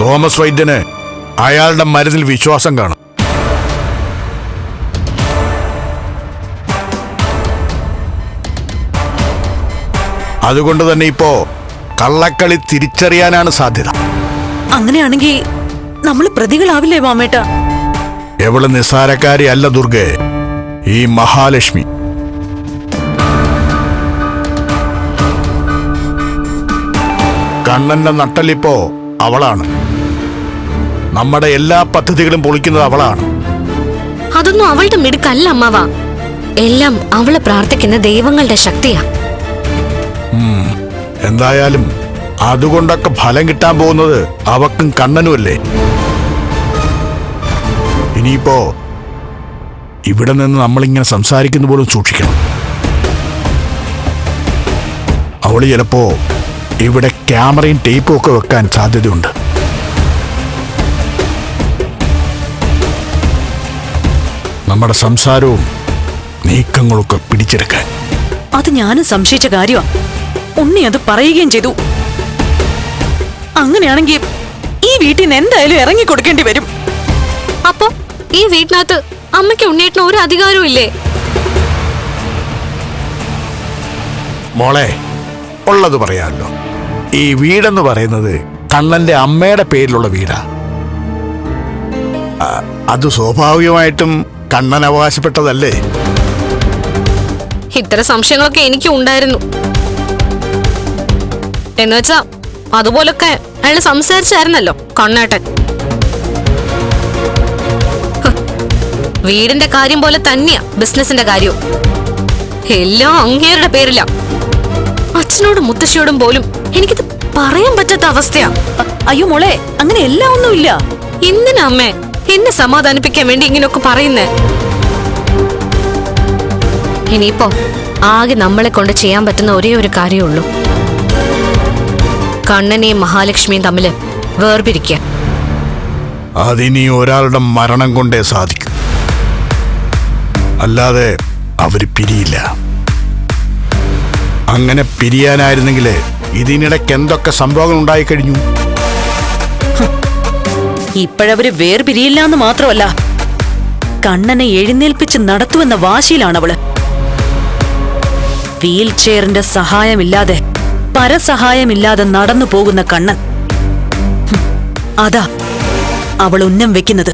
Thomas വൈദ്യന് അയാളുടെ മരുന്നിൽ വിശ്വാസം കാണും. അതുകൊണ്ട് തന്നെ ഇപ്പോ കള്ളക്കളി തിരിച്ചറിയാനാണ് സാധ്യത. അങ്ങനെയാണെങ്കിൽ നമ്മൾ പ്രതികളാവില്ലേ മാമേട്ട? എവൾ നിസ്സാരക്കാരി അല്ല ദുർഗെ ഈ മഹാലക്ഷ്മി. കണ്ണന്റെ നട്ടലിപ്പോ അവളാണ്. നമ്മുടെ എല്ലാ പദ്ധതികളും പൊളിക്കുന്നത് അവളാണ്. അതൊന്നും അവളുടെ മിടുക്കല്ല അമ്മാവ. എല്ലാം അവൾ പ്രാർത്ഥിക്കുന്ന ദൈവങ്ങളുടെ ശക്തിയാ. എന്തായാലും അതുകൊണ്ടൊക്കെ ഫലം കിട്ടാൻ പോകുന്നത് അവക്കും കണ്ണനുമല്ലേ? ഇനിയിപ്പോ ഇവിടെ നിന്ന് നമ്മളിങ്ങനെ സംസാരിക്കുന്ന പോലും സൂക്ഷിക്കണം. അവൾ ചിലപ്പോ ഇവിടെ ക്യാമറയും ടേപ്പും ഒക്കെ വെക്കാൻ സാധ്യതയുണ്ട്. നമ്മുടെ സംസാരവും നീക്കങ്ങളൊക്കെ പിടിച്ചെടുക്കാൻ. അത് ഞാനും സംശയിച്ച കാര്യമാ ഉണ്ണി അത് പറയുകയും ചെയ്തു. അങ്ങനെയാണെങ്കിൽ ഈ വീട്ടിൽ നിന്ന് എന്തായാലും ഇറങ്ങി കൊടുക്കേണ്ടി വരും. അപ്പൊ ഈ വീട്ടിനകത്ത് അമ്മയ്ക്ക് ഉണ്ണിയേട്ടന് ഒരു അധികാരവും ഇല്ലേ? മോളെ ഉള്ളത് പറയാമല്ലോ. ഈ വീടെന്ന് പറയുന്നത് കണ്ണന്റെ അമ്മയുടെ പേരിലുള്ള വീടാ. അത് സ്വാഭാവികമായിട്ടും കണ്ണൻ അവകാശപ്പെട്ടതല്ലേ? ഇത്തരം സംശയങ്ങളൊക്കെ എനിക്ക് ഉണ്ടായിരുന്നു. എന്നുവെച്ചാ അതുപോലൊക്കെ അയാൾ സംസാരിച്ചായിരുന്നല്ലോ കണ്ണേട്ടൻ. വീടിന്റെ കാര്യം പോലെ തന്നെയാ ബിസിനസിന്റെ കാര്യവും. എല്ലാം അങ്ങേരുടെ പേരില്ല അച്ഛനോടും മുത്തശ്ശിയോടും പോലും എനിക്കിത് പറയാൻ പറ്റാത്ത അവസ്ഥയാ. അയ്യോ മോളെ അങ്ങനെ എല്ലാം ഒന്നുമില്ല. എന്തിനാ അമ്മേ? എന്നെ സമാധാനിപ്പിക്കാൻ വേണ്ടി ഇങ്ങനെയൊക്കെ പറയുന്നേ? ഇനിയിപ്പോ ആകെ നമ്മളെ കൊണ്ട് ചെയ്യാൻ പറ്റുന്ന ഒരേ ഒരു കാര്യമുള്ളൂ കണ്ണനെയും മഹാലക്ഷ്മിയും തമ്മിൽ വേർപിരിക്കുക. അതിനി ഒരാളുടെ മരണം കൊണ്ടേ സാധിക്കും. അല്ലാതെ അവർ പിരിയില്ല. അങ്ങനെ പിരിയാനായിരുന്നെങ്കിൽ ഇതിനിടയ്ക്ക് എന്തൊക്കെ സംഭവങ്ങൾ ഉണ്ടായിക്കഴിഞ്ഞു? ഇപ്പോഴവര് വേർപിരിയില്ല എന്ന് മാത്രമല്ല കണ്ണനെ എഴുന്നേൽപ്പിച്ച് നടത്തുമെന്ന അവൾ വീൽ ചെയറിന്റെ സഹായമില്ലാതെ പരസഹായമില്ലാതെ നടന്നു പോകുന്ന കണ്ണൻ. അതാ അവൾ ഉന്നം വെക്കുന്നത്.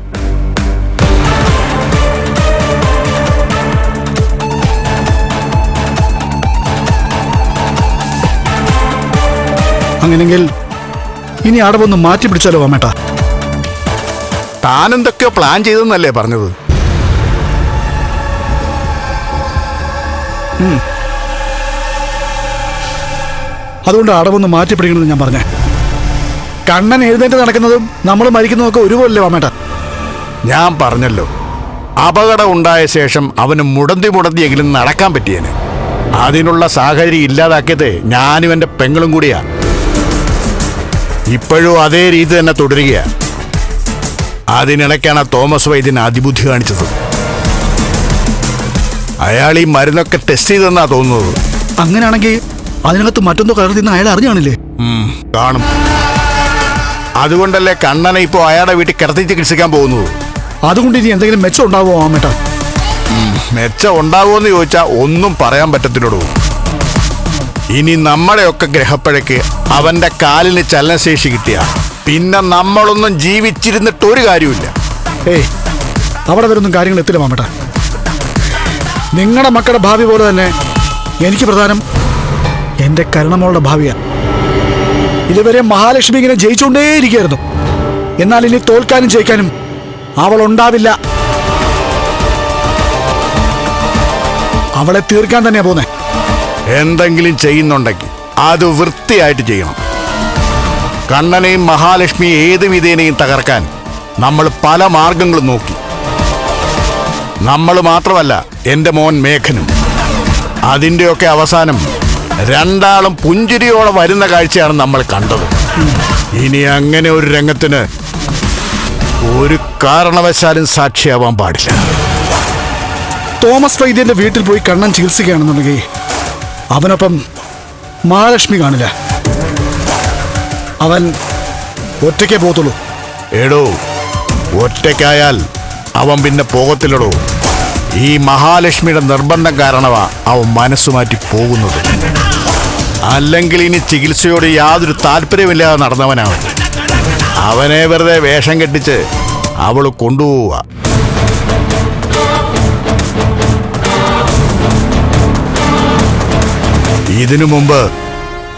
അങ്ങനെങ്കിൽ ഇനി അടവൊന്ന് മാറ്റി പിടിച്ചാലോ അമ്മേട്ടാ താൻ എന്തൊക്കെയോ പ്ലാൻ ചെയ്തെന്നല്ലേ പറഞ്ഞത് അതുകൊണ്ട് അടവൊന്ന് മാറ്റിപ്പിടിക്കണമെന്ന് ഞാൻ പറഞ്ഞേ. കണ്ണൻ എഴുന്നേറ്റ് നടക്കുന്നതും നമ്മൾ മരിക്കുന്നതൊക്കെ ഒരുപോലല്ലേ വാമേട്ട ഞാൻ പറഞ്ഞല്ലോ. അപകടം ഉണ്ടായ ശേഷം അവന് മുടന്തി മുടന്തി എങ്കിലും നടക്കാൻ പറ്റിയേനെ. അതിനുള്ള സാഹചര്യം ഇല്ലാതാക്കിയത് ഞാനും എന്റെ പെങ്ങളും കൂടിയാ. ഇപ്പോഴും അതേ രീതി തന്നെ തുടരുകയാ. അതിനിടയ്ക്കാണ് ആ തോമസ് വൈദ്യൻ അതിബുദ്ധി കാണിച്ചത്. അയാൾ ഈ മരുന്നൊക്കെ ടെസ്റ്റ് ചെയ്തെന്നാ തോന്നുന്നത്. അങ്ങനെയാണെങ്കിൽ അതിനകത്ത് മറ്റൊന്നോ കലർത്തിന്ന് അയാൾ അറിഞ്ഞാണില്ലേ? കാണും. അതുകൊണ്ടല്ലേ കണ്ണനെ ഇപ്പോ അയാളുടെ വീട്ടിൽ കിടത്തി ചികിത്സിക്കാൻ പോകുന്നത്? അതുകൊണ്ട് ഇനി എന്തെങ്കിലും മെച്ചം ഉണ്ടാവോ ആമേട്ട മെച്ചം ഉണ്ടാകുമെന്ന് ചോദിച്ചാൽ ഒന്നും പറയാൻ പറ്റത്തില്ലടൂ. ഇനി നമ്മുടെയൊക്കെ ഗ്രഹപ്പഴയ്ക്ക് അവന്റെ കാലിന് ചലനശേഷി കിട്ടിയ. പിന്നെ നമ്മളൊന്നും ജീവിച്ചിരുന്നിട്ട് ഒരു കാര്യമില്ല ഏയ് അവിടെ വരൊന്നും കാര്യങ്ങൾ എത്തില്ല മാമേട്ടാ. നിങ്ങളുടെ മക്കളുടെ ഭാവി പോലെ തന്നെ എനിക്ക് പ്രധാനം എന്റെ കരുണമോളുടെ ഭാവിയാണ് ഇതുവരെ മഹാലക്ഷ്മി ഇങ്ങനെ ജയിച്ചുകൊണ്ടേയിരിക്കുകയായിരുന്നു. എന്നാൽ ഇനി തോൽക്കാനും ജയിക്കാനും അവൾ ഉണ്ടാവില്ല അവളെ തീർക്കാൻ തന്നെയാ പോന്നെ എന്തെങ്കിലും ചെയ്യുന്നുണ്ടെങ്കിൽ അത് വൃത്തിയായിട്ട് ചെയ്യണം. കണ്ണനെയും മഹാലക്ഷ്മി ഏത് വിധേനയും തകർക്കാൻ നമ്മൾ പല മാർഗങ്ങളും നോക്കി. നമ്മൾ മാത്രമല്ല എന്റെ മോൻ മേഘനും. അതിന്റെയൊക്കെ അവസാനം രണ്ടാളും പുഞ്ചിരിയോടെ വരുന്ന കാഴ്ചയാണ് നമ്മൾ കണ്ടത്. ഇനി അങ്ങനെ ഒരു രംഗത്തിന് ഒരു കാരണവശാലും സാക്ഷിയാവാൻ പാടില്ല. തോമസ് വൈദ്യന്റെ വീട്ടിൽ പോയി കണ്ണൻ ചികിത്സിക്കുകയാണെന്നുണ്ടെങ്കിൽ അവനൊപ്പം മഹാലക്ഷ്മി കാണില്ല. അവൻ ഒറ്റയ്ക്കേ പോകത്തുള്ളൂ. എടോ ഒറ്റയ്ക്കായാൽ അവൻ പിന്നെ പോകത്തില്ലടോ. ഈ മഹാലക്ഷ്മിയുടെ നിർബന്ധം കാരണമാ അവൻ മനസ്സ് മാറ്റി പോകുന്നത്. അല്ലെങ്കിൽ ഇനി ചികിത്സയോട് യാതൊരു താല്പര്യമില്ലാതെ നടന്നവനാണ്. അവനെ വെറുതെ വേഷം കെട്ടിച്ച് അവൾ കൊണ്ടുപോവുക. ഇതിനു മുമ്പ്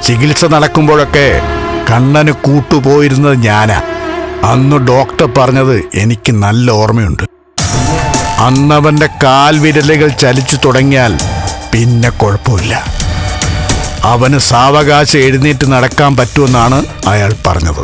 ചികിത്സ നടക്കുമ്പോഴൊക്കെ കണ്ണന് കൂട്ടുപോയിരുന്നത് ഞാനാ. അന്ന് ഡോക്ടർ പറഞ്ഞത് എനിക്ക് നല്ല ഓർമ്മയുണ്ട്. അന്നവന്റെ കാൽവിരലുകൾ ചലിച്ചു തുടങ്ങിയാൽ പിന്നെ കുഴപ്പമില്ല. അവന് സാവകാശം എഴുന്നേറ്റ് നടക്കാൻ പറ്റുമെന്നാണ് അയാൾ പറഞ്ഞത്.